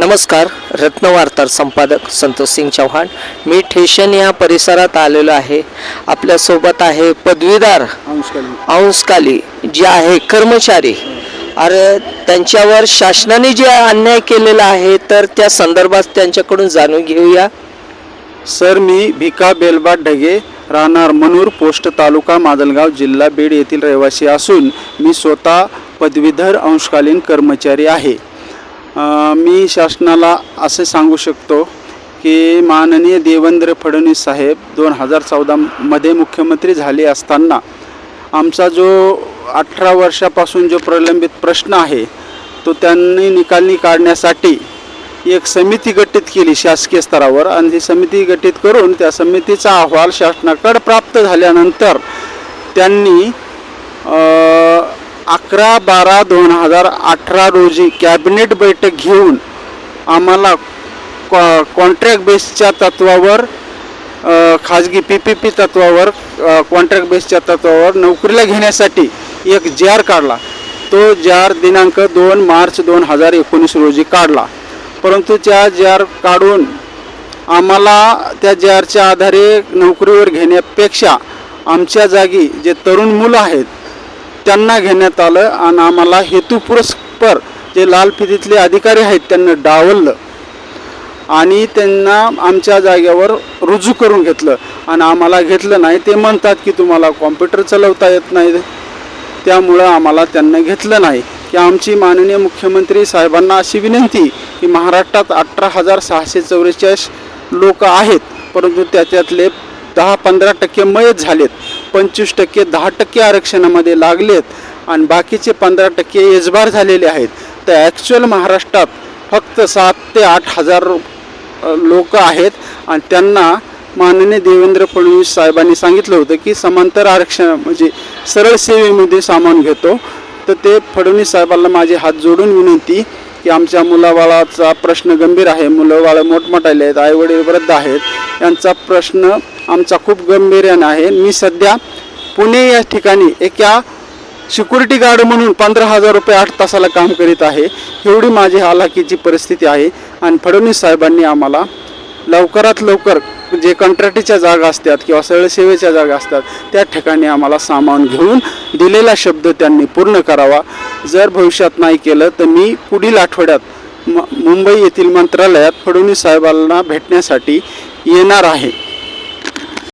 नमस्कार रत्नवार्तार संपादक संतोष सिंग चव्हाण मी ठेशन या परिसरात आलेलो आहे. आपल्यासोबत आहे पदवीदार अंशकाली जे आहे कर्मचारी. अरे त्यांच्यावर शासनाने जे अन्याय केलेला आहे तर त्या संदर्भात त्यांच्याकडून जाणून घेऊया. सर मी भिका बेलबाट ढगे राहणार मनूर पोस्ट तालुका माजलगाव जिल्हा बीड येथील रहिवासी असून मी स्वतः पदवीधर अंशकालीन कर्मचारी आहे. मी शासनाला असे सांगू शकतो की माननीय देवेंद्र फडणवीस साहेब दोन हजार चौदामध्ये मुख्यमंत्री झाले असताना आमचा जो अठरा वर्षापासून जो प्रलंबित प्रश्न आहे तो त्यांनी निकालनी काढण्यासाठी एक समिती गठीत केली शासकीय स्तरावर आणि ती समिती गठीत करून त्या समितीचा अहवाल शासनाकडे प्राप्त झाल्यानंतर त्यांनी अकरा बारा दोन हजार अठरा रोजी कॅबिनेट बैठक घेऊन आम्हाला कॉ कॉन्ट्रॅक्ट बेसच्या तत्वावर खाजगी पी पी पी तत्वावर कॉन्ट्रॅक्ट बेसच्या तत्वावर नोकरीला घेण्यासाठी एक जार काढला. तो जार दिनांक दोन मार्च दोन हजार एकोणीस रोजी काढला. परंतु त्या जार काढून आम्हाला त्या जारच्या आधारे नोकरीवर घेण्यापेक्षा आमच्या जागी जे तरुण मुलं आहेत त्यांना घेण्यात आलं आणि आम्हाला हेतुपुरस्पर जे लाल फितीतले अधिकारी आहेत त्यांना डावललं. आणि त्यांना आमच्या जागेवर रुजू करून घेतलं. आणि आम्हाला घेतलं नाही ते म्हणतात की तुम्हाला कॉम्प्युटर चालवता येत नाही. त्यामुळं आम्हाला त्यांना घेतलं नाही. की आमची माननीय मुख्यमंत्री साहेबांना अशी विनंती की महाराष्ट्रात अठरा हजार सहाशे चौवेचाळीस लोक आहेत परंतु त्याच्यातले दहा पंधरा टक्के मयत झालेत. पंचवीस टक्के दहा टक्के आरक्षणामध्ये लागलेत आणि बाकीचे पंधरा टक्के एजबार झालेले आहेत. तर ॲक्च्युअल महाराष्ट्रात फक्त सात ते आठ हजार लोक आहेत आणि त्यांना माननीय देवेंद्र फडणवीस साहेबांनी सांगितलं होतं की समांतर आरक्षण म्हणजे सरळ सेवेमध्ये सामान घेतो. तर ते फडणवीस साहेबांना माझे हात जोडून विनंती की आमच्या मुलाबाळाचा प्रश्न गंभीर आहे. मुलं बाळं मोठमोठाले आहेत आईवडील वृद्ध आहेत. यांचा प्रश्न आमचा खूप गंभीर्याने आहे. मी सध्या पुणे या ठिकाणी एका सिक्युरिटी गार्ड म्हणून पंधरा हजार रुपये आठ तासाला काम करीत आहे. एवढी माझी हालाकीची परिस्थिती आहे. आणि फडणवीस साहेबांनी आम्हाला लवकरात लवकर जे कंत्राटीच्या जागा असतात किंवा सरळसेवेच्या जागा असतात त्या ठिकाणी आम्हाला सामावून घेऊन दिलेला शब्द त्यांनी पूर्ण करावा. जर भविष्यात नाही केलं तर मी पुढील आठवड्यात म मुंबई येथील मंत्रालयात फडणवीस साहेबांना भेटण्यासाठी येणार आहे.